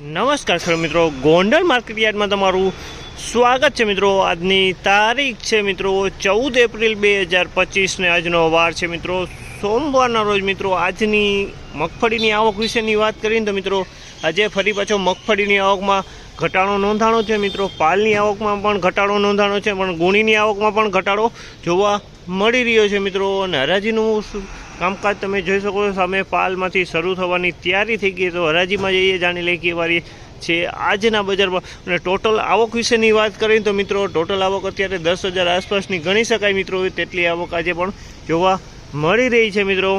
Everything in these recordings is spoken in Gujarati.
નમસ્કાર ખેડૂત મિત્રો. ગોંડલ માર્કેટયાર્ડમાં તમારું સ્વાગત છે મિત્રો. આજની તારીખ છે મિત્રો ચૌદ એપ્રિલ બે હજાર પચીસને આજનો વાર છે મિત્રો. સોમવારના રોજ મિત્રો આજની મગફળીની આવક વિશેની વાત કરીને તો મિત્રો, આજે ફરી પાછો મગફળીની આવકમાં ઘટાડો નોંધાણો છે મિત્રો. પાલની આવકમાં પણ ઘટાડો નોંધાણો છે, પણ ગુણીની આવકમાં પણ ઘટાડો જોવા મળી રહ્યો છે મિત્રો. અને હરાજીનું કામકાજ તમે જોઈ શકો છો. સામે પાલમાંથી શરૂ થવાની તૈયારી થઈ ગઈ. તો હરાજીમાં જઈએ, જાણી લઈએ કે વારી છે આજના બજારમાં. અને ટોટલ આવક વિશેની વાત કરીએ તો મિત્રો, ટોટલ આવક અત્યારે દસ હજાર આસપાસની ગણી શકાય મિત્રો. તેટલી આવક આજે પણ જોવા મળી રહી છે મિત્રો.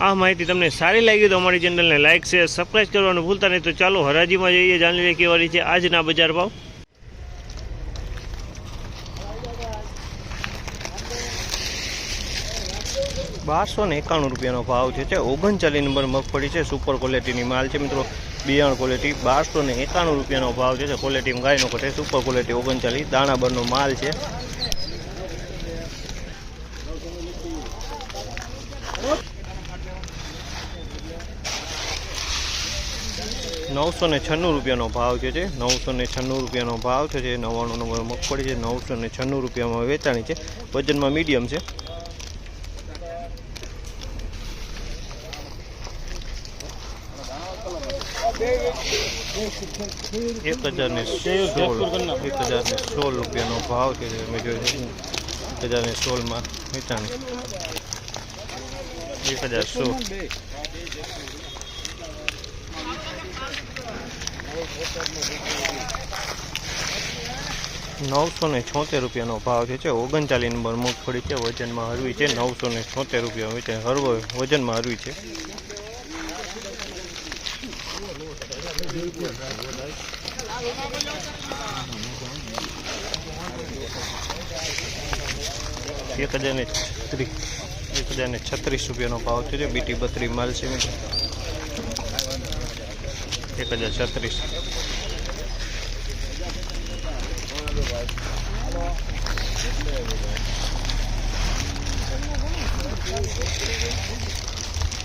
આ માહિતી તમને સારી લાગી તો અમારી ચેનલને લાઇક શેર સબસ્ક્રાઈબ કરવાનું ભૂલતા નહીં. તો ચાલો હરાજીમાં જઈએ, જાણી લઈએ કેવા છે આજના બજાર ભાવ. બારસો ને એકાણું રૂપિયાનો ભાવ છે. તે ઓગણચાલીસ નંબર મગફળી છે. સુપર ક્વોલિટીની માલ છે મિત્રો. બિયાણ ક્વોલિટી બારસો ને એકાણું રૂપિયાનો ભાવ છે. ક્વોલિટી ગાયનો કટે સુપર ક્વોલિટી ઓગણચાલીસ દાણાબરનો માલ છે. નવસો ને છન્નું રૂપિયાનો ભાવ છે નવસો ને છન્નું રૂપિયાનો ભાવ છે. જે નવ્વાણું નંબર મગફળી છે. નવસો ને છન્નું રૂપિયામાં વેચાણી છે. વજનમાં મીડિયમ છે. એક હજાર સોળ એક હજાર સોળ. રૂપિયાનો ભાવ છે તમે જોઈ શકો એક હજારને સોળમાં વેચાણી એક હજાર સોળ. નવસો ને છોતેર રૂપિયાનો ભાવ છે. છે ઓગણચાલીસ નંબર મગફળી છે. વજનમાં હરવી છે. નવસો ને છોતેર રૂપિયા વેચાય હરવો વજનમાં હરવી છે. એક હજાર ને છત્રીસ એક હજાર ને છત્રીસ રૂપિયાનો ભાવ છે. બીટી બત્રી માલ છે. એક હજાર છત્રીસ.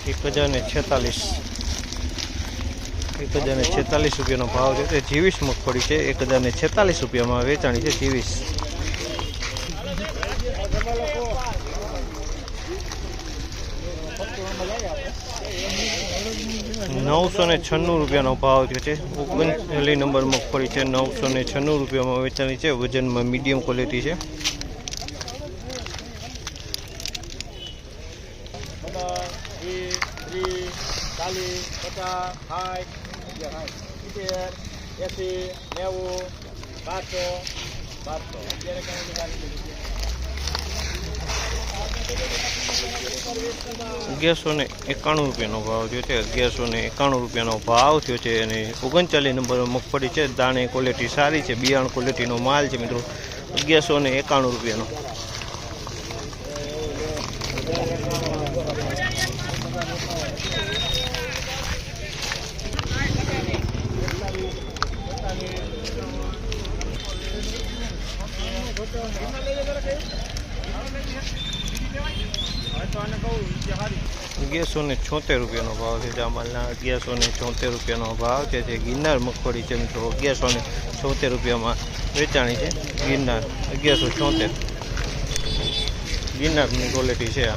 એક હજાર ને છેતાલીસ. એક હજાર ને છેતાલીસ રૂપિયાનો ભાવ છે. તે જીવીસ મગફળી છે. એક હજાર ને છેતાલીસ રૂપિયામાં વેચાણી છે. જીવીસ. નવસો ને છન્નું રૂપિયાનો ભાવ છે ઓગણચાલી નંબર મગફળી છે. નવસો ને છન્નું રૂપિયામાં વેચાણી છે. વજનમાં મીડિયમ ક્વોલિટી છે. પચાસ સાઠ સિત્તેર એંસી નેવું બારસો બારસો અત્યારે કેવું અગિયારસો ને એકાણું રૂપિયાનો ભાવ થયો છે. અગિયારસો ને એકાણું રૂપિયાનો ભાવ થયો છે અને ઓગણચાલીસ નંબર મગફળી છે. દાણે ક્વોલિટી સારી છે. બિયાણ ક્વોલિટીનો માલ છે મિત્રો. અગિયારસો ને એકાણું રૂપિયાનો. અગિયારસો ને છોતેર રૂપિયાનો ભાવ છે જામલના અગિયારસો ને છોતેર રૂપિયાનો ભાવ છે. જે ગિરનાર મગફળી છે મિત્રો, અગિયારસો ને છોતેર રૂપિયામાં વેચાણી છે ગિરનાર. અગિયારસો છોતેર. ગિરનારની ક્વોલિટી છે આ.